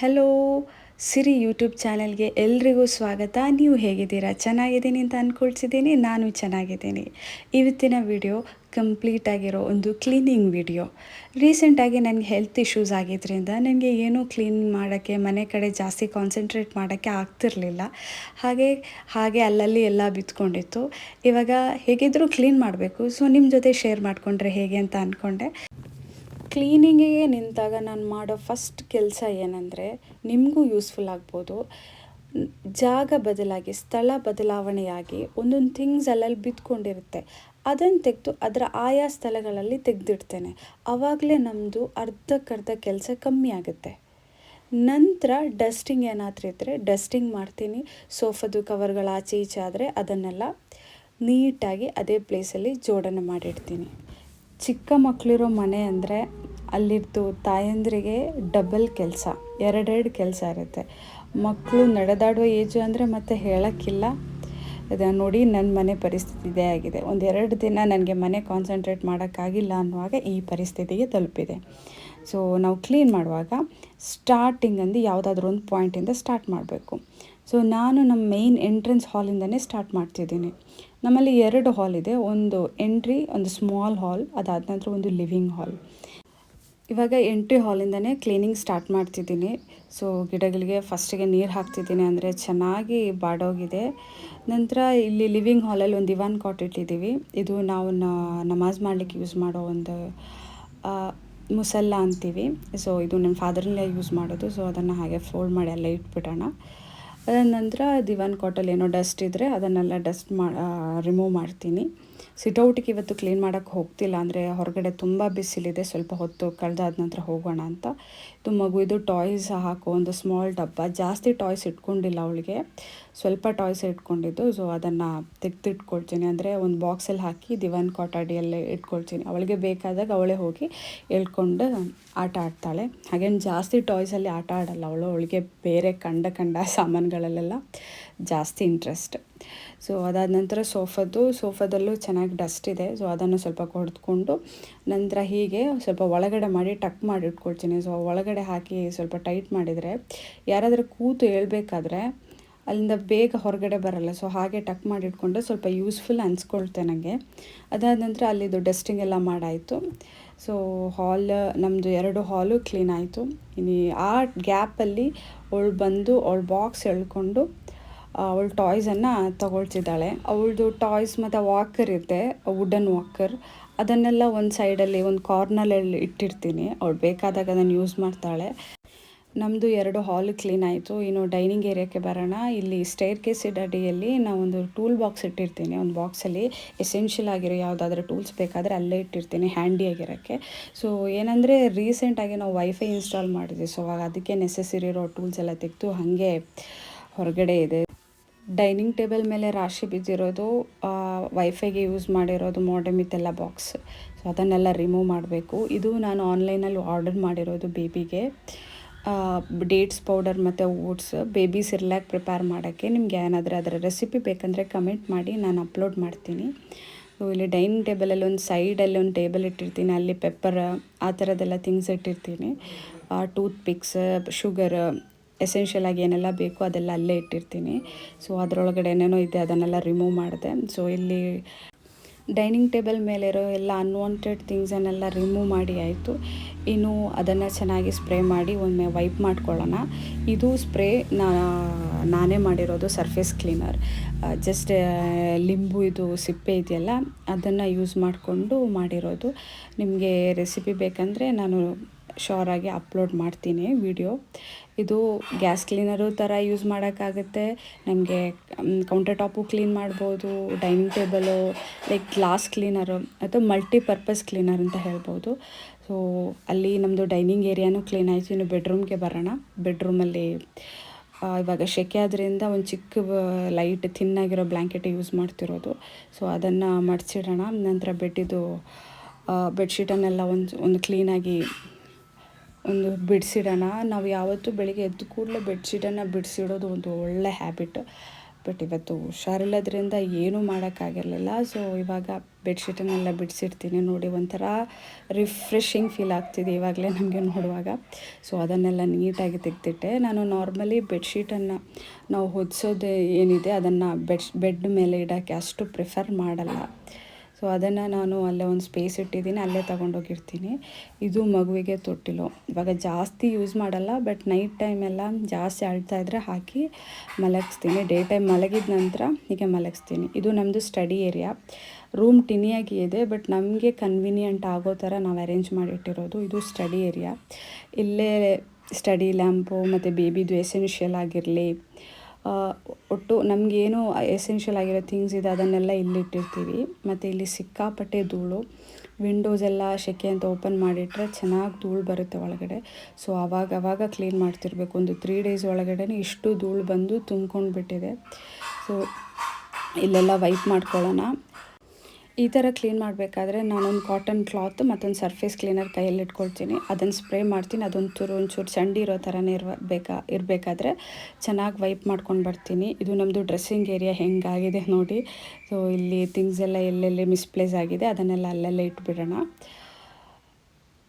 Hello ಸಿರಿ YouTube ಚಾನಲ್ಗೆ ಎಲ್ರಿಗೂ ಸ್ವಾಗತ. ನೀವು ಹೇಗಿದ್ದೀರಾ? ಚೆನ್ನಾಗಿದ್ದೀನಿ ಅಂತ ಅಂದ್ಕೊಳ್ತಿದ್ದೀನಿ ನಾನು ಚೆನ್ನಾಗಿದ್ದೀನಿ. ಇವತ್ತಿನ ವಿಡಿಯೋ ಕಂಪ್ಲೀಟ್ ಆಗಿರೋ ಒಂದು ಕ್ಲೀನಿಂಗ್ ವಿಡಿಯೋ ರೀಸೆಂಟಾಗಿ ನನಗೆ ಹೆಲ್ತ್ ಇಶ್ಯೂಸ್ ಆಗಿದ್ದರಿಂದ ನನಗೆ ಏನೂ ಕ್ಲೀನ್ ಮಾಡೋಕ್ಕೆ, ಮನೆ ಕಡೆ ಜಾಸ್ತಿ ಕಾನ್ಸಂಟ್ರೇಟ್ ಮಾಡೋಕ್ಕೆ ಆಗ್ತಿರಲಿಲ್ಲ. ಹಾಗೆ ಹಾಗೆ ಅಲ್ಲಲ್ಲಿ ಎಲ್ಲ ಬಿತ್ಕೊಂಡಿತ್ತು. ಇವಾಗ ಹೇಗಿದ್ದರೂ ಕ್ಲೀನ್ ಮಾಡಬೇಕು. ಸೊ ನಿಮ್ಮ ಜೊತೆ ಶೇರ್ ಮಾಡಿಕೊಂಡ್ರೆ ಹೇಗೆ ಅಂತ ಅಂದ್ಕೊಂಡೆ ಕ್ಲೀನಿಂಗಿಗೆ ನಿಂತಾಗ ನಾನು ಮಾಡೋ ಫಸ್ಟ್ ಕೆಲಸ ಏನಂದರೆ ನಿಮಗೂ ಯೂಸ್ಫುಲ್ ಆಗ್ಬೋದು. ಜಾಗ ಬದಲಾಗಿ, ಸ್ಥಳ ಬದಲಾವಣೆಯಾಗಿ ಒಂದೊಂದು ಥಿಂಗ್ಸ್ ಅಲ್ಲಲ್ಲಿ ಬಿದ್ಕೊಂಡಿರುತ್ತೆ ಅದನ್ನು ತೆಗೆದು ಅದರ ಆಯಾ ಸ್ಥಳಗಳಲ್ಲಿ ತೆಗೆದಿಡ್ತೇನೆ. ಆವಾಗಲೇ ನಮ್ಮದು ಅರ್ಧಕ್ಕರ್ಧ ಕೆಲಸ ಕಮ್ಮಿ ಆಗುತ್ತೆ. ನಂತರ ಡಸ್ಟಿಂಗ್ ಏನಾದರೂ ಇದ್ದರೆ ಡಸ್ಟಿಂಗ್ ಮಾಡ್ತೀನಿ. ಸೋಫಾದು ಕವರ್ಗಳು ಆಚೆ ಈಚೆ ಆದರೆ ಅದನ್ನೆಲ್ಲ ನೀಟಾಗಿ ಅದೇ ಪ್ಲೇಸಲ್ಲಿ ಜೋಡಣೆ ಮಾಡಿಡ್ತೀನಿ. ಚಿಕ್ಕ ಮಕ್ಕಳಿರೋ ಮನೆ ಅಂದರೆ ಅಲ್ಲಿದ್ದು ತಾಯಂದ್ರಿಗೆ ಡಬಲ್ ಕೆಲಸ, ಎರಡೆರಡು ಕೆಲಸ ಇರುತ್ತೆ. ಮಕ್ಕಳು ನಡೆದಾಡುವ ಏಜು ಅಂದರೆ ಮತ್ತೆ ಹೇಳೋಕ್ಕಿಲ್ಲ. ಇದನ್ನು ನೋಡಿ ನನ್ನ ಮನೆ ಪರಿಸ್ಥಿತಿ ಇದೇ ಆಗಿದೆ. ಒಂದು ಎರಡು ದಿನ ನನಗೆ ಮನೆ ಕಾನ್ಸಂಟ್ರೇಟ್ ಮಾಡೋಕ್ಕಾಗಿಲ್ಲ ಅನ್ನುವಾಗ ಈ ಪರಿಸ್ಥಿತಿಗೆ ತಲುಪಿದೆ. ಸೊ ನಾವು ಕ್ಲೀನ್ ಮಾಡುವಾಗ ಸ್ಟಾರ್ಟಿಂಗ್ ಅಂದು ಯಾವುದಾದ್ರೂ ಒಂದು ಪಾಯಿಂಟಿಂದ ಸ್ಟಾರ್ಟ್ ಮಾಡಬೇಕು. ಸೊ ನಾನು ನಮ್ಮ ಮೇಯ್ನ್ ಎಂಟ್ರೆನ್ಸ್ ಹಾಲಿಂದನೇ ಸ್ಟಾರ್ಟ್ ಮಾಡ್ತಿದ್ದೀನಿ. ನಮ್ಮಲ್ಲಿ ಎರಡು ಹಾಲ್ ಇದೆ. ಒಂದು ಎಂಟ್ರಿ ಒಂದು ಸ್ಮಾಲ್ ಹಾಲ್ ಅದಾದ ನಂತರ ಒಂದು ಲಿವಿಂಗ್ ಹಾಲ್ ಇವಾಗ ಎಂಟ್ರಿ ಹಾಲಿಂದನೇ ಕ್ಲೀನಿಂಗ್ ಸ್ಟಾರ್ಟ್ ಮಾಡ್ತಿದ್ದೀನಿ. ಸೊ ಗಿಡಗಳಿಗೆ ಫಸ್ಟಿಗೆ ನೀರು ಹಾಕ್ತಿದ್ದೀನಿ ಅಂದರೆ ಚೆನ್ನಾಗಿ ಬಾಡೋಗಿದೆ. ನಂತರ ಇಲ್ಲಿ ಲಿವಿಂಗ್ ಹಾಲಲ್ಲಿ ಒಂದು ದಿವಾನ್ ಕಾಟ್ ಇಟ್ಟಿದ್ದೀವಿ. ಇದು ನಾವು ನಮಾಜ್ ಮಾಡಲಿಕ್ಕೆ ಯೂಸ್ ಮಾಡೋ ಒಂದು ಮುಸಲ್ಲ ಅಂತೀವಿ. ಸೊ ಇದು ನನ್ನ ಫಾದರ್ನೇ ಯೂಸ್ ಮಾಡೋದು. ಸೊ ಅದನ್ನು ಹಾಗೆ ಫೋಲ್ಡ್ ಮಾಡಿ ಎಲ್ಲ ಇಟ್ಬಿಡೋಣ. ಅದಾದ ನಂತರ ದಿವಾನ್ ಕಾಟಲ್ಲಿ ಏನೋ ಡಸ್ಟ್ ಇದ್ದರೆ ಅದನ್ನೆಲ್ಲ ಡಸ್ಟ್ ಮಾ ರಿಮೂವ್ ಮಾಡ್ತೀನಿ. ಸಿಟೌಟಿಗೆ ಇವತ್ತು ಕ್ಲೀನ್ ಮಾಡೋಕ್ಕೆ ಹೋಗ್ತಿಲ್ಲ ಅಂದರೆ ಹೊರಗಡೆ ತುಂಬ ಬಿಸಿಲಿದೆ, ಸ್ವಲ್ಪ ಹೊತ್ತು ಕಳೆದಾದ ನಂತರ ಹೋಗೋಣ ಅಂತ. ಇದು ಮಗು, ಇದು ಟಾಯ್ಸ್ ಹಾಕೋ, ಒಂದು ಸ್ಮಾಲ್ ಡಬ್ಬ. ಜಾಸ್ತಿ ಟಾಯ್ಸ್ ಇಟ್ಕೊಂಡಿಲ್ಲ ಅವಳಿಗೆ. ಸ್ವಲ್ಪ ಟಾಯ್ಸ್ ಇಟ್ಕೊಂಡಿದ್ದು, ಸೊ ಅದನ್ನು ತೆಗೆದಿಟ್ಕೊಳ್ತೀನಿ. ಅಂದರೆ ಒಂದು ಬಾಕ್ಸಲ್ಲಿ ಹಾಕಿ ದಿವಾನ್ ಕಾಟ್ ಅಡಿಯಲ್ಲೇ ಇಟ್ಕೊಳ್ತೀನಿ. ಅವಳಿಗೆ ಬೇಕಾದಾಗ ಅವಳೇ ಹೋಗಿ ಎಳ್ಕೊಂಡು ಆಟ ಆಡ್ತಾಳೆ. ಹಾಗೇನು ಜಾಸ್ತಿ ಟಾಯ್ಸಲ್ಲಿ ಆಟ ಆಡಲ್ಲ ಅವಳು. ಅವಳಿಗೆ ಬೇರೆ ಕಂಡ ಕಂಡ ಸಾಮಾನುಗಳಲ್ಲೆಲ್ಲ ಜಾಸ್ತಿ ಇಂಟ್ರೆಸ್ಟ್ ಸೊ ಅದಾದ ನಂತರ ಸೋಫಾದ್ದು, ಸೋಫಾದಲ್ಲೂ ಚೆನ್ನಾಗಿ ಡಸ್ಟ್ ಇದೆ. ಸೊ ಅದನ್ನು ಸ್ವಲ್ಪ ಹೊಡೆದ್ಕೊಂಡು ನಂತರ ಹೀಗೆ ಸ್ವಲ್ಪ ಒಳಗಡೆ ಮಾಡಿ ಟಕ್ ಮಾಡಿ ಇಟ್ಕೊಳ್ತೀನಿ. ಸೊ ಒಳಗಡೆ ಹಾಕಿ ಸ್ವಲ್ಪ ಟೈಟ್ ಮಾಡಿದರೆ, ಯಾರಾದರೂ ಕೂತು ಹೇಳ್ಬೇಕಾದ್ರೆ ಅಲ್ಲಿಂದ ಬೇಗ ಹೊರಗಡೆ ಬರಲ್ಲ. ಸೊ ಹಾಗೆ ಟಕ್ ಮಾಡಿಟ್ಕೊಂಡು ಸ್ವಲ್ಪ ಯೂಸ್ಫುಲ್ ಅನ್ಸ್ಕೊಳ್ತೆ ನನಗೆ ಅದಾದ ನಂತರ ಅಲ್ಲಿದ್ದು ಡಸ್ಟಿಂಗ್ ಎಲ್ಲ ಮಾಡಾಯಿತು. ಸೊ ಹಾಲ್ ನಮ್ಮದು ಎರಡು ಹಾಲು ಕ್ಲೀನ್ ಆಯಿತು. ಇನ್ನು ಆ ಗ್ಯಾಪಲ್ಲಿ ಅವಳು ಬಂದು ಅವಳು ಬಾಕ್ಸ್ ಎಳ್ಕೊಂಡು ಅವಳ ಟಾಯ್ಸನ್ನು ತಗೊಳ್ತಿದ್ದಾಳೆ. ಅವಳದು ಟಾಯ್ಸ್ ಮತ್ತು ವಾಕರ್ ಇದೆ ವುಡನ್ ವಾಕರ್ ಅದನ್ನೆಲ್ಲ ಒಂದು ಸೈಡಲ್ಲಿ ಒಂದು ಕಾರ್ನರಲ್ಲಿ ಇಟ್ಟಿರ್ತೀನಿ. ಅವಳು ಬೇಕಾದಾಗ ಅದನ್ನು ಯೂಸ್ ಮಾಡ್ತಾಳೆ. ನಮ್ಮದು ಎರಡು ಹಾಲ್ ಕ್ಲೀನ್ ಆಯಿತು. ಇನ್ನು ಡೈನಿಂಗ್ ಏರಿಯಾಕ್ಕೆ ಬರೋಣ. ಇಲ್ಲಿ ಸ್ಟೇರ್ ಕೇಸ್ ಅಡಿಯಲ್ಲಿ ನಾವೊಂದು ಟೂಲ್ ಬಾಕ್ಸ್ ಇಟ್ಟಿರ್ತೀನಿ. ಒಂದು ಬಾಕ್ಸಲ್ಲಿ ಎಸೆನ್ಷಿಯಲ್ ಆಗಿರೋ ಯಾವುದಾದ್ರೂ ಟೂಲ್ಸ್ ಬೇಕಾದರೆ ಅಲ್ಲೇ ಇಟ್ಟಿರ್ತೀನಿ ಹ್ಯಾಂಡಿ ಆಗಿರೋಕ್ಕೆ. ಸೊ ಏನಂದರೆ ರೀಸೆಂಟಾಗಿ ನಾವು ವೈಫೈ ಇನ್ಸ್ಟಾಲ್ ಮಾಡಿದ್ವಿ. ಸೊ ಅದಕ್ಕೆ ನೆಸೆಸರಿ ಇರೋ ಟೂಲ್ಸ್ ಎಲ್ಲ ತೆಗೆದು ಹಾಗೆ ಹೊರಗಡೆ ಇದೆ. ಡೈನಿಂಗ್ ಟೇಬಲ್ ಮೇಲೆ ರಾಶಿ ಬಿದ್ದಿರೋದು ವೈಫೈಗೆ ಯೂಸ್ ಮಾಡಿರೋದು ಮಾಡಮ್ ಬಾಕ್ಸ್ ಸೊ ಅದನ್ನೆಲ್ಲ ರಿಮೂವ್ ಮಾಡಬೇಕು. ಇದು ನಾನು ಆನ್ಲೈನಲ್ಲಿ ಆರ್ಡರ್ ಮಾಡಿರೋದು ಬೇಬಿಗೆ ಡೇಟ್ಸ್ ಪೌಡರ್ ಮತ್ತು ಓಟ್ಸ್ ಬೇಬಿ ಸಿರ್ಲ್ಯಾಕ್ ಪ್ರಿಪೇರ್ ಮಾಡೋಕ್ಕೆ ನಿಮ್ಗೆ ಏನಾದರೂ ಅದರ ರೆಸಿಪಿ ಬೇಕಂದರೆ ಕಮೆಂಟ್ ಮಾಡಿ, ನಾನು ಅಪ್ಲೋಡ್ ಮಾಡ್ತೀನಿ. ಸೊ ಇಲ್ಲಿ ಡೈನಿಂಗ್ ಟೇಬಲಲ್ಲಿ ಒಂದು ಸೈಡಲ್ಲಿ ಒಂದು ಟೇಬಲ್ ಇಟ್ಟಿರ್ತೀನಿ. ಅಲ್ಲಿ ಪೆಪ್ಪರ್ ಆ ಥರದ್ದೆಲ್ಲ ಥಿಂಗ್ಸ್ ಇಟ್ಟಿರ್ತೀನಿ. ಟೂತ್ ಪಿಕ್ಸ್ ಶುಗರ್ ಎಸೆನ್ಷಿಯಲ್ ಆಗಿ ಏನೆಲ್ಲ ಬೇಕು ಅದೆಲ್ಲ ಅಲ್ಲೇ ಇಟ್ಟಿರ್ತೀನಿ. ಸೊ ಅದರೊಳಗಡೆ ಏನೇನೋ ಇದೆ, ಅದನ್ನೆಲ್ಲ ರಿಮೂವ್ ಮಾಡಿದೆ. ಸೊ ಇಲ್ಲಿ ಡೈನಿಂಗ್ ಟೇಬಲ್ ಮೇಲಿರೋ ಎಲ್ಲ ಅನ್ವಾಂಟೆಡ್ ಥಿಂಗ್ಸನ್ನೆಲ್ಲ ರಿಮೂವ್ ಮಾಡಿ ಆಯಿತು. ಇನ್ನು ಅದನ್ನು ಚೆನ್ನಾಗಿ ಸ್ಪ್ರೇ ಮಾಡಿ ಒಮ್ಮೆ ವೈಪ್ ಮಾಡ್ಕೊಳ್ಳೋಣ. ಇದು ಸ್ಪ್ರೇ ನಾನೇ ಮಾಡಿರೋದು ಸರ್ಫೇಸ್ ಕ್ಲೀನರ್ ಜಸ್ಟ್ ಲಿಂಬು ಇದು ಸಿಪ್ಪೆ ಇದೆಯಲ್ಲ, ಅದನ್ನು ಯೂಸ್ ಮಾಡಿಕೊಂಡು ಮಾಡಿರೋದು. ನಿಮಗೆ ರೆಸಿಪಿ ಬೇಕಂದರೆ ನಾನು ಶೋರಾಗಿ ಅಪ್ಲೋಡ್ ಮಾಡ್ತೀನಿ ವಿಡಿಯೋ. ಇದು ಗ್ಯಾಸ್ ಕ್ಲೀನರು ಥರ ಯೂಸ್ ಮಾಡೋಕ್ಕಾಗುತ್ತೆ. ನಮಗೆ ಕೌಂಟರ್ ಟಾಪು ಕ್ಲೀನ್ ಮಾಡ್ಬೋದು, dining table, like glass cleaner ಅಥವಾ ಮಲ್ಟಿಪರ್ಪಸ್ ಕ್ಲೀನರ್ ಅಂತ ಹೇಳ್ಬೋದು. ಸೊ, ಅಲ್ಲಿ ನಮ್ಮದು ಡೈನಿಂಗ್ ಏರಿಯಾನು ಕ್ಲೀನ್ ಆಯಿತು. ಇನ್ನು ಬೆಡ್ರೂಮ್ಗೆ ಬರೋಣ. ಬೆಡ್ರೂಮಲ್ಲಿ ಇವಾಗ ಸೆಕೆ ಆದ್ರಿಂದ ಒಂದು ಚಿಕ್ಕ ಲೈಟ್ ಥಿನ್ನಾಗಿರೋ ಬ್ಲ್ಯಾಂಕೆಟ್ ಯೂಸ್ ಮಾಡ್ತಿರೋದು. ಸೊ, ಅದನ್ನು ಮಡಿಸಿಡೋಣ ನಂತರ ಬೆಡ್ಡಿದು ಬೆಡ್ಶೀಟನ್ನೆಲ್ಲ ಒಂದು ಒಂದು ಕ್ಲೀನಾಗಿ ಒಂದು ಬಿಡಿಸಿಡೋಣ. ನಾವು ಯಾವತ್ತೂ ಬೆಳಿಗ್ಗೆ ಎದ್ದ ಕೂಡಲೇ ಬೆಡ್ಶೀಟನ್ನು ಬಿಡಿಸಿಡೋದು ಒಂದು ಒಳ್ಳೆ ಹ್ಯಾಬಿಟ್ ಬಟ್ ಇವತ್ತು ಹುಷಾರಿಲ್ಲದ್ರಿಂದ ಏನೂ ಮಾಡೋಕ್ಕಾಗಿರಲಿಲ್ಲ. ಸೊ ಇವಾಗ ಬೆಡ್ಶೀಟನ್ನೆಲ್ಲ ಬಿಡಿಸಿಡ್ತೀನಿ ನೋಡಿ, ಒಂಥರ ರಿಫ್ರೆಶಿಂಗ್ ಫೀಲ್ ಆಗ್ತಿದೆ ಇವಾಗಲೇ ನಮಗೆ ನೋಡುವಾಗ. ಸೊ ಅದನ್ನೆಲ್ಲ ನೀಟಾಗಿ ತೆಗೆದಿಟ್ಟೆ. ನಾನು ನಾರ್ಮಲಿ ಬೆಡ್ಶೀಟನ್ನು ನಾವು ಹೊದಿಸೋದು ಏನಿದೆ, ಅದನ್ನು ಬೆಡ್ ಬೆಡ್ ಮೇಲೆ ಇಡೋಕ್ಕೆ ಅಷ್ಟು ಪ್ರಿಫರ್ ಮಾಡಲ್ಲ. ಸೊ ಅದನ್ನು ನಾನು ಅಲ್ಲೇ ಒಂದು ಸ್ಪೇಸ್ ಇಟ್ಟಿದ್ದೀನಿ, ಅಲ್ಲೇ ತೊಗೊಂಡೋಗಿರ್ತೀನಿ. ಇದು ಮಗುವಿಗೆ ತೊಟ್ಟಿಲು. ಇವಾಗ ಜಾಸ್ತಿ ಯೂಸ್ ಮಾಡಲ್ಲ ಬಟ್ ನೈಟ್ ಟೈಮೆಲ್ಲ ಜಾಸ್ತಿ ಅಳ್ತಾ ಇದ್ದರೆ ಹಾಕಿ ಮಲಗಿಸ್ತೀನಿ. ಡೇ ಟೈಮ್ ಮಲಗಿದ ನಂತರ ಹೀಗೆ ಮಲಗಿಸ್ತೀನಿ. ಇದು ನಮ್ಮದು ಸ್ಟಡಿ ಏರಿಯಾ ರೂಮ್ ಟಿನಿಯಾಗಿ ಇದೆ ಬಟ್ ನಮಗೆ ಕನ್ವಿನಿಯೆಂಟ್ ಆಗೋ ಥರ ನಾವು ಅರೇಂಜ್ ಮಾಡಿಟ್ಟಿರೋದು ಇದು ಸ್ಟಡಿ ಏರಿಯಾ ಇಲ್ಲೇ ಸ್ಟಡಿ ಲ್ಯಾಂಪು ಮತ್ತು ಬೇಬಿದು ಎಸೆನ್ಷಿಯಲ್ ಆಗಿರಲಿ ಒಟ್ಟು ನಮಗೇನು ಎಸೆನ್ಷಿಯಲ್ ಆಗಿರೋ ಥಿಂಗ್ಸ್ ಇದೆ, ಅದನ್ನೆಲ್ಲ ಇಲ್ಲಿಟ್ಟಿರ್ತೀವಿ ಮತ್ತು ಇಲ್ಲಿ ಸಿಕ್ಕಾಪಟ್ಟೆ ಧೂಳು ವಿಂಡೋಸ್ ಎಲ್ಲ ಸೆಕೆ ಅಂತ ಓಪನ್ ಮಾಡಿಟ್ರೆ ಚೆನ್ನಾಗಿ ಧೂಳು ಬರುತ್ತೆ ಒಳಗಡೆ. ಸೊ ಅವಾಗ ಅವಾಗ ಕ್ಲೀನ್ ಮಾಡ್ತಿರ್ಬೇಕು. ಒಂದು ತ್ರೀ ಡೇಸ್ ಒಳಗಡೆ ಇಷ್ಟು ಧೂಳು ಬಂದು ತುಂಬ್ಕೊಂಡು ಬಿಟ್ಟಿದೆ ಸೊ ಇಲ್ಲೆಲ್ಲ ವೈಪ್ ಮಾಡ್ಕೊಳ್ಳೋಣ. ಈ ಥರ ಕ್ಲೀನ್ ಮಾಡಬೇಕಾದ್ರೆ ನಾನೊಂದು ಕಾಟನ್ ಕ್ಲಾತ್ ಮತ್ತೊಂದು ಸರ್ಫೇಸ್ ಕ್ಲೀನರ್ ಕೈಯಲ್ಲಿ ಇಟ್ಕೊಳ್ತೀನಿ. ಅದನ್ನು ಸ್ಪ್ರೇ ಮಾಡ್ತೀನಿ. ಅದೊಂದು ತುರು ಒಂಚೂರು ಚಂಡಿ ಇರೋ ಥರನೇ ಇರಬೇಕಾ ಇರಬೇಕಾದ್ರೆ ಚೆನ್ನಾಗಿ ವೈಪ್ ಮಾಡ್ಕೊಂಡು ಬರ್ತೀನಿ. ಇದು ನಮ್ಮದು ಡ್ರೆಸ್ಸಿಂಗ್ ಏರಿಯಾ ಹೆಂಗಾಗಿದೆ ನೋಡಿ. ಸೊ ಇಲ್ಲಿ ಥಿಂಗ್ಸ್ ಎಲ್ಲ ಎಲ್ಲೆಲ್ಲಿ ಮಿಸ್ಪ್ಲೇಸ್ ಆಗಿದೆ ಅದನ್ನೆಲ್ಲ ಅಲ್ಲೆಲ್ಲೇ ಇಟ್ಬಿಡೋಣ.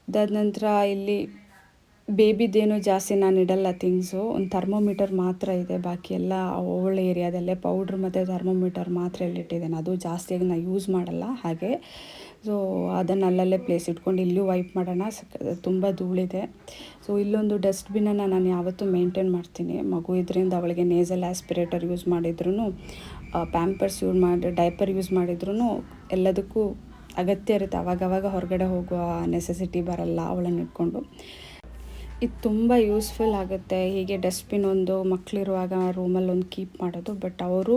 ಅದಾದ ನಂತರ ಇಲ್ಲಿ ಬೇಬಿದೇನು ಜಾಸ್ತಿ ನಾನು ಇಡಲ್ಲ ಥಿಂಗ್ಸು ಒಂದು ಥರ್ಮೋಮೀಟರ್ ಮಾತ್ರ ಇದೆ. ಬಾಕಿ ಎಲ್ಲ ಅವಳ ಏರಿಯಾದಲ್ಲೇ ಪೌಡ್ರ್ ಮತ್ತು ಥರ್ಮೋಮೀಟರ್ ಮಾತ್ರ ಇಟ್ಟಿದ್ದೇನೆ. ಅದು ಜಾಸ್ತಿಯಾಗಿ ನಾನು ಯೂಸ್ ಮಾಡಲ್ಲ ಹಾಗೆ. ಸೊ ಅದನ್ನು ಅಲ್ಲಲ್ಲೇ ಪ್ಲೇಸ್ ಇಟ್ಕೊಂಡು ಇಲ್ಲೂ ವೈಪ್ ಮಾಡೋಣ. ತುಂಬ ಧೂಳಿದೆ. ಸೊ ಇಲ್ಲೊಂದು ಡಸ್ಟ್ಬಿನನ್ನು ನಾನು ಯಾವತ್ತೂ ಮೇಂಟೈನ್ ಮಾಡ್ತೀನಿ. ಮಗು ಇದರಿಂದ ಅವಳಿಗೆ ನೇಸಲ್ ಆ್ಯಸ್ಪಿರೇಟರ್ ಯೂಸ್ ಮಾಡಿದ್ರು ಪ್ಯಾಂಪರ್ಸ್ ಯೂಸ್ ಮಾಡಿ ಡೈಪರ್ ಯೂಸ್ ಮಾಡಿದ್ರು ಎಲ್ಲದಕ್ಕೂ ಅಗತ್ಯ ಇರುತ್ತೆ. ಅವಾಗವಾಗ ಹೊರಗಡೆ ಹೋಗುವ ನೆಸೆಸಿಟಿ ಬರಲ್ಲ ಅವಳನ್ನು ಇಟ್ಕೊಂಡು. ಇದು ತುಂಬ ಯೂಸ್ಫುಲ್ ಆಗುತ್ತೆ. ಹೀಗೆ ಡಸ್ಟ್ಬಿನ್ ಒಂದು ಮಕ್ಕಳಿರುವಾಗ ರೂಮಲ್ಲಿ ಒಂದು ಕೀಪ್ ಮಾಡೋದು. ಬಟ್ ಅವರು,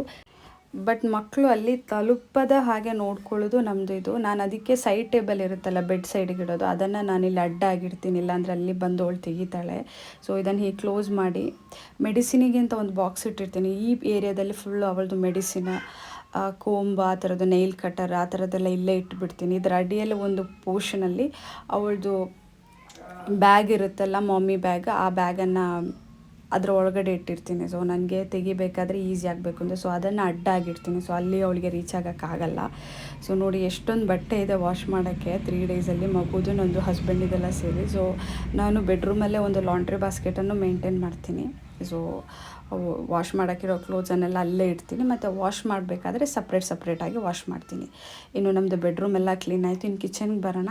ಬಟ್ ಮಕ್ಕಳು ಅಲ್ಲಿ ತಲುಪದ ಹಾಗೆ ನೋಡ್ಕೊಳ್ಳೋದು ನಮ್ಮದು ಇದು. ನಾನು ಅದಕ್ಕೆ ಸೈಡ್ ಟೇಬಲ್ ಇರುತ್ತಲ್ಲ, ಬೆಡ್ ಸೈಡಿಗೆ ಇಡೋದು. ಅದನ್ನು ನಾನಿಲ್ಲಿ ಅಡ್ಡ ಆಗಿರ್ತೀನಿ. ಇಲ್ಲಾಂದರೆ ಅಲ್ಲಿ ಬಂದು ಅವಳು ತೆಗಿತಾಳೆ. ಸೊ ಇದನ್ನು ಹೀಗೆ ಕ್ಲೋಸ್ ಮಾಡಿ ಮೆಡಿಸಿನಿಗೆ ಅಂತ ಒಂದು ಬಾಕ್ಸ್ ಇಟ್ಟಿರ್ತೀನಿ. ಈ ಏರಿಯಾದಲ್ಲಿ ಫುಲ್ಲು ಅವಳದು ಮೆಡಿಸಿನ ಕೋಂಬ, ಆ ಥರದ್ದು ನೈಲ್ ಕಟರ್, ಆ ಥರದ್ದೆಲ್ಲ ಇಲ್ಲೇ ಇಟ್ಬಿಡ್ತೀನಿ. ಇದರ ಅಡಿಯಲ್ಲಿ ಒಂದು ಪೋರ್ಷನಲ್ಲಿ ಅವಳದು ಬ್ಯಾಗ್ ಇರುತ್ತಲ್ಲ ಮಮ್ಮಿ ಬ್ಯಾಗ್ ಆ ಬ್ಯಾಗನ್ನು ಅದರ ಒಳಗಡೆ ಇಟ್ಟಿರ್ತೀನಿ. ಸೊ ನನಗೆ ತೆಗಿಬೇಕಾದ್ರೆ ಈಸಿ ಆಗಬೇಕು ಅಂದರೆ ಸೊ ಅದನ್ನು ಅಡ್ಡ ಆಗಿರ್ತೀನಿ ಸೊ ಅಲ್ಲಿ ಅವಳಿಗೆ ರೀಚ್ ಆಗೋಕ್ಕಾಗಲ್ಲ ಸೊ ನೋಡಿ, ಎಷ್ಟೊಂದು ಬಟ್ಟೆ ಇದೆ ವಾಶ್ ಮಾಡೋಕ್ಕೆ ತ್ರೀ ಡೇಸಲ್ಲಿ ಮಗುದು ನಂದು ಹಸ್ಬೆಂಡಿದೆಲ್ಲ ಸೇರಿ. ಸೊ ನಾನು ಬೆಡ್ರೂಮಲ್ಲೇ ಒಂದು ಲಾಂಡ್ರಿ ಬಾಸ್ಕೆಟನ್ನು ಮೇಂಟೈನ್ ಮಾಡ್ತೀನಿ. ಸೊ ವಾಶ್ ಮಾಡೋಕ್ಕಿರೋ ಕ್ಲೋತ್ಸನ್ನೆಲ್ಲ ಅಲ್ಲೇ ಇಡ್ತೀನಿ. ಮತ್ತು ವಾಶ್ ಮಾಡಬೇಕಾದ್ರೆ ಸಪ್ರೇಟ್ ಸಪ್ರೇಟಾಗಿ ವಾಶ್ ಮಾಡ್ತೀನಿ. ಇನ್ನು ನಮ್ಮದು ಬೆಡ್ರೂಮೆಲ್ಲ ಕ್ಲೀನ್ ಆಯಿತು. ಇನ್ನು ಕಿಚನ್ಗೆ ಬರೋಣ.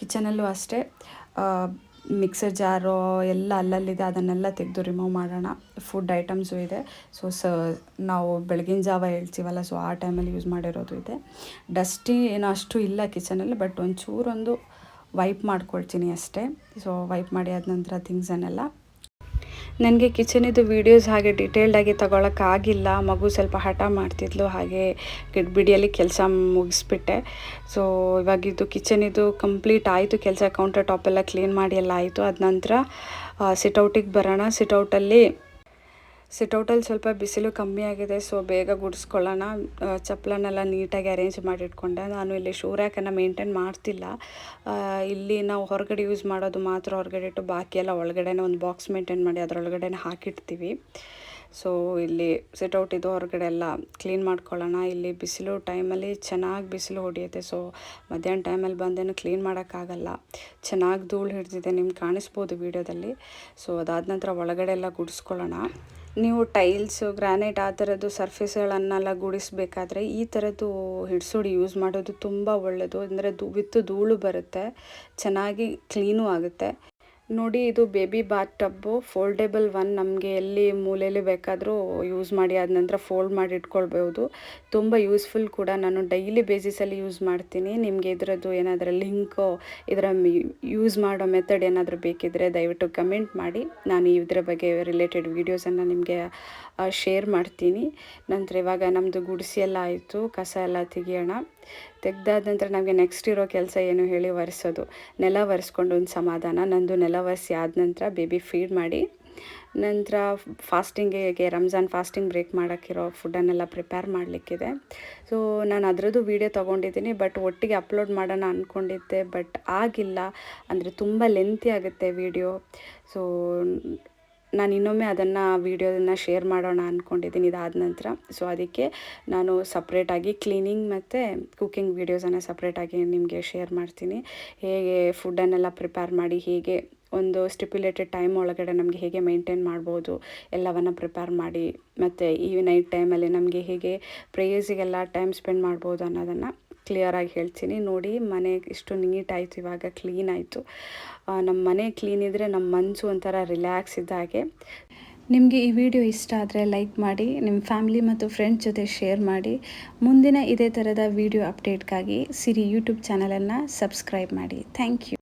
ಕಿಚನಲ್ಲೂ ಅಷ್ಟೇ. ಮಿಕ್ಸರ್ ಜಾರು ಎಲ್ಲ ಅಲ್ಲಲ್ಲಿದೆ, ಅದನ್ನೆಲ್ಲ ತೆಗೆದು ರಿಮೂವ್ ಮಾಡೋಣ. ಫುಡ್ ಐಟಮ್ಸು ಇದೆ. ಸೊ ಸ ನಾವು ಬೆಳಗಿನ ಜಾವ ಹೇಳ್ತೀವಲ್ಲ ಸೊ ಆ ಟೈಮಲ್ಲಿ ಯೂಸ್ ಮಾಡಿರೋದು ಇದೆ. ಡಸ್ಟಿ ಏನು ಅಷ್ಟು ಇಲ್ಲ ಕಿಚನಲ್ಲಿ ಬಟ್ ಒಂಚೂರೊಂದು ವೈಪ್ ಮಾಡ್ಕೊಳ್ತೀನಿ ಅಷ್ಟೇ. ಸೊ ವೈಪ್ ಮಾಡಿ ಆದ ನಂತರ ಥಿಂಗ್ಸನ್ನೆಲ್ಲ ನನಗೆ ಕಿಚನಿದು ವೀಡಿಯೋಸ್ ಹಾಗೆ ಡೀಟೇಲ್ಡಾಗಿ ತಗೊಳಕ್ಕಾಗಿಲ್ಲ. ಮಗು ಸ್ವಲ್ಪ ಹಠ ಮಾಡ್ತಿದ್ಲು, ಹಾಗೆ ಬಿಡಿಯಲ್ಲಿ ಕೆಲಸ ಮುಗಿಸ್ಬಿಟ್ಟೆ. ಸೊ ಇವಾಗಿದ್ದು ಕಿಚನಿದು ಕಂಪ್ಲೀಟ್ ಆಯಿತು. ಕೆಲಸ ಕೌಂಟರ್ ಟಾಪ್ ಎಲ್ಲ ಕ್ಲೀನ್ ಮಾಡಿ ಎಲ್ಲ ಆಯಿತು. ಅದ ನಂತರ ಸಿಟೌಟಿಗೆ ಬರೋಣ. ಸಿಟೌಟಲ್ಲಿ ಸಿಟೌಟಲ್ಲಿ ಸ್ವಲ್ಪ ಬಿಸಿಲು ಕಮ್ಮಿ ಆಗಿದೆ, ಸೊ ಬೇಗ ಗುಡಿಸ್ಕೊಳ್ಳೋಣ. ಚಪ್ಪಲನ್ನೆಲ್ಲ ನೀಟಾಗಿ ಅರೇಂಜ್ ಮಾಡಿಟ್ಕೊಂಡೆ. ನಾನು ಇಲ್ಲಿ ಶೂ ರ್ಯಾಕನ್ನು ಮೇಂಟೈನ್ ಮಾಡ್ತಿಲ್ಲ. ಇಲ್ಲಿ ನಾವು ಹೊರಗಡೆ ಯೂಸ್ ಮಾಡೋದು ಮಾತ್ರ ಹೊರಗಡೆ ಇಟ್ಟು ಬಾಕಿ ಎಲ್ಲ ಒಳಗಡೆನೇ ಒಂದು ಬಾಕ್ಸ್ ಮೇಂಟೈನ್ ಮಾಡಿ ಅದರೊಳಗಡೆ ಹಾಕಿಡ್ತೀವಿ ಸೊ ಇಲ್ಲಿ ಸಿಟೌಟ್ ಇದು ಹೊರಗಡೆ ಎಲ್ಲ ಕ್ಲೀನ್ ಮಾಡ್ಕೊಳ್ಳೋಣ. ಇಲ್ಲಿ ಬಿಸಿಲು ಟೈಮಲ್ಲಿ ಚೆನ್ನಾಗಿ ಬಿಸಿಲು ಹೊಡಿಯುತ್ತೆ. ಸೊ ಮಧ್ಯಾಹ್ನ ಟೈಮಲ್ಲಿ ಬಂದೇನು ಕ್ಲೀನ್ ಮಾಡೋಕ್ಕಾಗಲ್ಲ. ಚೆನ್ನಾಗಿ ಧೂಳು ಹಿಡಿದಿದೆ. ನಿಮ್ಗೆ ಕಾಣಿಸ್ಬೋದು ವೀಡಿಯೋದಲ್ಲಿ ಸೊ ಅದಾದ ನಂತರ ಒಳಗಡೆ ಎಲ್ಲ ಗುಡಿಸ್ಕೊಳ್ಳೋಣ. ನೀವು ಟೈಲ್ಸು ಗ್ರಾನೈಟ್ ಆ ಥರದ್ದು ಸರ್ಫೇಸ್ಗಳನ್ನೆಲ್ಲ ಗುಡಿಸ್ಬೇಕಾದ್ರೆ ಈ ಥರದ್ದು ಹಿಡ್ಸೋಡಿ ಯೂಸ್ ಮಾಡೋದು ತುಂಬ ಒಳ್ಳೆಯದು ಅಂದರೆ ದು ವಿತ್ ಧೂಳು ಬರುತ್ತೆ, ಚೆನ್ನಾಗಿ ಕ್ಲೀನೂ ಆಗುತ್ತೆ. ನೋಡಿ, ಇದು baby bath tub foldable one ನಮಗೆ ಎಲ್ಲಿ ಮೂಲೆಯಲ್ಲಿ ಬೇಕಾದರೂ ಯೂಸ್ ಮಾಡಿ ಆದ ನಂತರ ಫೋಲ್ಡ್ ಮಾಡಿ ಇಟ್ಕೊಳ್ಬೋದು. ತುಂಬ ಯೂಸ್ಫುಲ್ ಕೂಡ. ನಾನು ಡೈಲಿ ಬೇಸಿಸಲ್ಲಿ ಯೂಸ್ ಮಾಡ್ತೀನಿ. ನಿಮಗೆ ಇದರದ್ದು ಏನಾದರೂ ಲಿಂಕು ಇದರ ಯೂಸ್ ಮಾಡೋ ಮೆಥಡ್ ಏನಾದರೂ ಬೇಕಿದ್ದರೆ ದಯವಿಟ್ಟು ಕಮೆಂಟ್ ಮಾಡಿ. ನಾನು ಇದರ ಬಗ್ಗೆ ರಿಲೇಟೆಡ್ ವೀಡಿಯೋಸನ್ನು ನಿಮಗೆ ಶೇರ್ ಮಾಡ್ತೀನಿ. ನಂತರ ಇವಾಗ ನಮ್ಮದು ಗುಡಿಸಿ ಎಲ್ಲ ಆಯಿತು. ಕಸ ಎಲ್ಲ ತೆಗಿಯೋಣ. ತೆಗ್ದಾದ ನಂತರ ನಮಗೆ ನೆಕ್ಸ್ಟ್ ಇರೋ ಕೆಲಸ ಏನು ಹೇಳಿ ಒರೆಸೋದು. ನೆಲ ಒರೆಸ್ಕೊಂಡು ಒಂದು ಸಮಾಧಾನ. ನಂದು ನೆಲ ಒರೆಸಿ ಆದ ನಂತರ ಬೇಬಿ ಫೀಡ್ ಮಾಡಿ, ನಂತರ ಫಾಸ್ಟಿಂಗಿಗೆ ರಂಜಾನ್ ಫಾಸ್ಟಿಂಗ್ ಬ್ರೇಕ್ ಮಾಡೋಕ್ಕಿರೋ ಫುಡ್ಡನ್ನೆಲ್ಲ ಪ್ರಿಪೇರ್ ಮಾಡಲಿಕ್ಕಿದೆ. ಸೊ ನಾನು ಅದರದ್ದು ವೀಡಿಯೋ ತೊಗೊಂಡಿದ್ದೀನಿ ಬಟ್ ಒಟ್ಟಿಗೆ ಅಪ್ಲೋಡ್ ಮಾಡೋಣ ಅಂದ್ಕೊಂಡಿದ್ದೆ ಬಟ್ ಆಗಿಲ್ಲ. ಅಂದರೆ ತುಂಬ ಲೆಂತಿ ಆಗುತ್ತೆ ವೀಡಿಯೋ ಸೊ ನಾನು ಇನ್ನೊಮ್ಮೆ ಅದನ್ನು ವೀಡಿಯೋದನ್ನು ಶೇರ್ ಮಾಡೋಣ ಅಂದ್ಕೊಂಡಿದ್ದೀನಿ ಇದಾದ ನಂತರ. ಸೊ ಅದಕ್ಕೆ ನಾನು ಸಪ್ರೇಟಾಗಿ ಕ್ಲೀನಿಂಗ್ ಮತ್ತು ಕುಕ್ಕಿಂಗ್ ವೀಡಿಯೋಸನ್ನು ಸಪ್ರೇಟಾಗಿ ನಿಮಗೆ ಶೇರ್ ಮಾಡ್ತೀನಿ. ಹೇಗೆ ಫುಡ್ಡನ್ನೆಲ್ಲ ಪ್ರಿಪೇರ್ ಮಾಡಿ, ಹೇಗೆ ಒಂದು ಸ್ಟಿಪ್ಯುಲೇಟೆಡ್ ಟೈಮ್ ಒಳಗಡೆ ನಮಗೆ ಹೇಗೆ ಮೇಂಟೈನ್ ಮಾಡ್ಬೋದು, ಎಲ್ಲವನ್ನು ಪ್ರಿಪೇರ್ ಮಾಡಿ, ಮತ್ತು ಈ ನೈಟ್ ಟೈಮಲ್ಲಿ ನಮಗೆ ಹೇಗೆ ಪ್ರೇಯರ್ಸಿಗೆಲ್ಲ ಟೈಮ್ ಸ್ಪೆಂಡ್ ಮಾಡ್ಬೋದು ಅನ್ನೋದನ್ನು ಕ್ಲಿಯರಾಗಿ ಹೇಳ್ತೀನಿ. ನೋಡಿ, ಮನೆ ಇಷ್ಟು ನೀಟ್ ಆಯಿತು, ಇವಾಗ ಕ್ಲೀನ್ ಆಯಿತು. ನಮ್ಮ ಮನೆ ಕ್ಲೀನ್ ಇದ್ದರೆ ನಮ್ಮ ಮನಸ್ಸು ಒಂಥರ ರಿಲ್ಯಾಕ್ಸ್ ಇದ್ದ ಹಾಗೆ. ನಿಮಗೆ ಈ ವಿಡಿಯೋ ಇಷ್ಟ ಆದರೆ ಲೈಕ್ ಮಾಡಿ ನಿಮ್ಮ ಫ್ಯಾಮಿಲಿ ಮತ್ತು ಫ್ರೆಂಡ್ಸ್ ಜೊತೆ ಶೇರ್ ಮಾಡಿ. ಮುಂದಿನ ಇದೇ ಥರದ ವಿಡಿಯೋ ಅಪ್ಡೇಟ್ಗಾಗಿ ಸಿರಿ ಯೂಟ್ಯೂಬ್ ಚಾನಲನ್ನು ಸಬ್ಸ್ಕ್ರೈಬ್ ಮಾಡಿ. Thank you